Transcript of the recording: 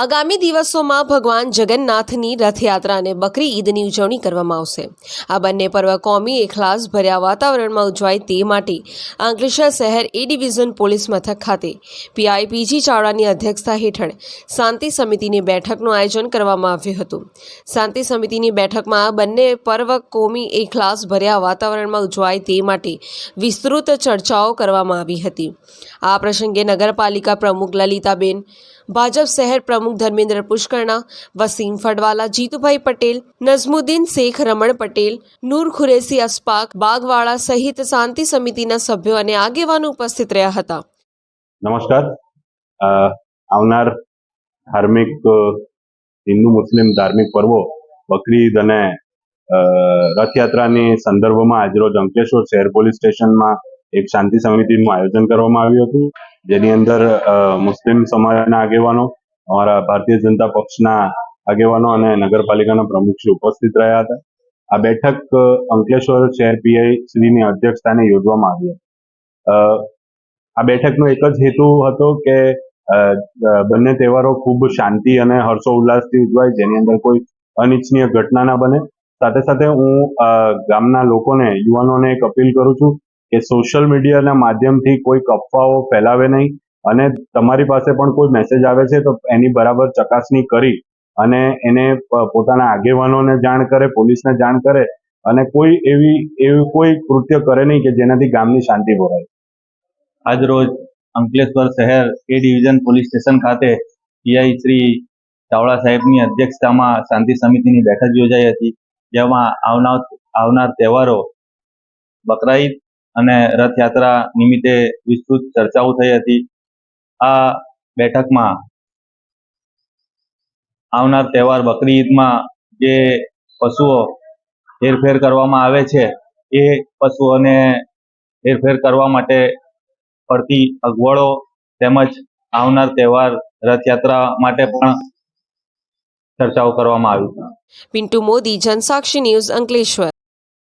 આગામી દિવસોમાં ભગવાન જગન્નાથની રથયાત્રા અને બકરી ઈદની ઉજવણી કરવામાં આવશે. આ બંને પર્વ કોમી એખલાસ ભર્યા વાતાવરણમાં ઉજવાય તે માટે અંકલેશ્વર શહેર એ ડિવિઝન પોલીસ મથક ખાતે પીઆઈ પીજી ચાવડાની અધ્યક્ષતા હેઠળ શાંતિ સમિતિની બેઠકનું આયોજન કરવામાં આવ્યું હતું. શાંતિ સમિતિની બેઠકમાં આ બંને પર્વ કોમી એખલાસ ભર્યા વાતાવરણમાં ઉજવાય તે માટે વિસ્તૃત ચર્ચાઓ કરવામાં આવી હતી. આ પ્રસંગે નગરપાલિકા પ્રમુખ લલિતાબેન ભાજપ શહેર પ્રમુખ ધર્મેન્દ્ર પુષ્કરણા વસીમ ફડવાલા, જીતુભાઈ પટેલ, નઝમુદ્દીન શેખ રમણ પટેલ, નૂર ખુરેશી અસ્પાક, બાગવાળા સહિત શાંતિ સમિતિના સભ્યો અને આગેવાનો ઉપસ્થિત રહ્યા હતા. નમસ્કાર. આવનાર ધાર્મિક હિન્દુ મુસ્લિમ ધાર્મિક પર્વો, બકરીદ અને રથયાત્રાની સંદર્ભમાં આજરોજ અંકલેશ્વર શહેર પોલીસ સ્ટેશનમાં એક શાંતિ સમિતિનું આયોજન કરવામાં આવ્યું હતું. જેની અંદર મુસ્લિમ સમાજના આગેવાનો, અમારા ભારતીય જનતા પક્ષના આગેવાનો અને નગરપાલિકાના પ્રમુખશ્રી ઉપસ્થિત રહ્યા હતા. આ બેઠક અંકલેશ્વર શહેર પીઆઈ શ્રીની અધ્યક્ષતાને યોજવામાં આવી હતી. આ બેઠકનો એક જ હેતુ હતો કે બંને તહેવારો ખૂબ શાંતિ અને હર્ષો ઉલ્લાસથી ઉજવાય, જેની અંદર કોઈ અનિચ્છનીય ઘટના ના બને. સાથે સાથે હું ગામના લોકોને, યુવાનોને એક અપીલ કરું છું કે સોશિયલ મીડિયાના માધ્યમથી કોઈ અફવાઓ ફેલાવે નહીં અને તમારી પાસે પણ કોઈ મેસેજ આવે છે તો એની બરાબર ચકાસણી કરી અને એને પોતાના આગેવાનોને જાણ કરે, પોલીસને જાણ કરે અને કોઈ એવી, એવું કોઈ કૃત્ય કરે નહીં કે જેનાથી ગામની શાંતિ ભરાય. આજ રોજ અંકલેશ્વર શહેર એ ડિવિઝન પોલીસ સ્ટેશન ખાતે પીઆઈ શ્રી ચાવડા સાહેબની અધ્યક્ષતામાં શાંતિ સમિતિની બેઠક યોજાઈ હતી. જેમાં આવનાર આવનાર તહેવારો બકરા ઈદ અને રથયાત્રા નિમિત્તે વિસ્તૃત ચર્ચાઓ થઈ હતી. આ બેઠકમાં આવનાર તહેવાર બકરી ઈદમાં જે પશુઓ હેરફેર કરવામાં આવે છે, એ પશુઓને હેરફેર કરવા માટે પડતી અગવડો તેમજ આવનાર તહેવાર રથયાત્રા માટે પણ ચર્ચાઓ કરવામાં આવી. પિન્ટુ મોદી, જનસાક્ષી ન્યૂઝ અંકલેશ્વર.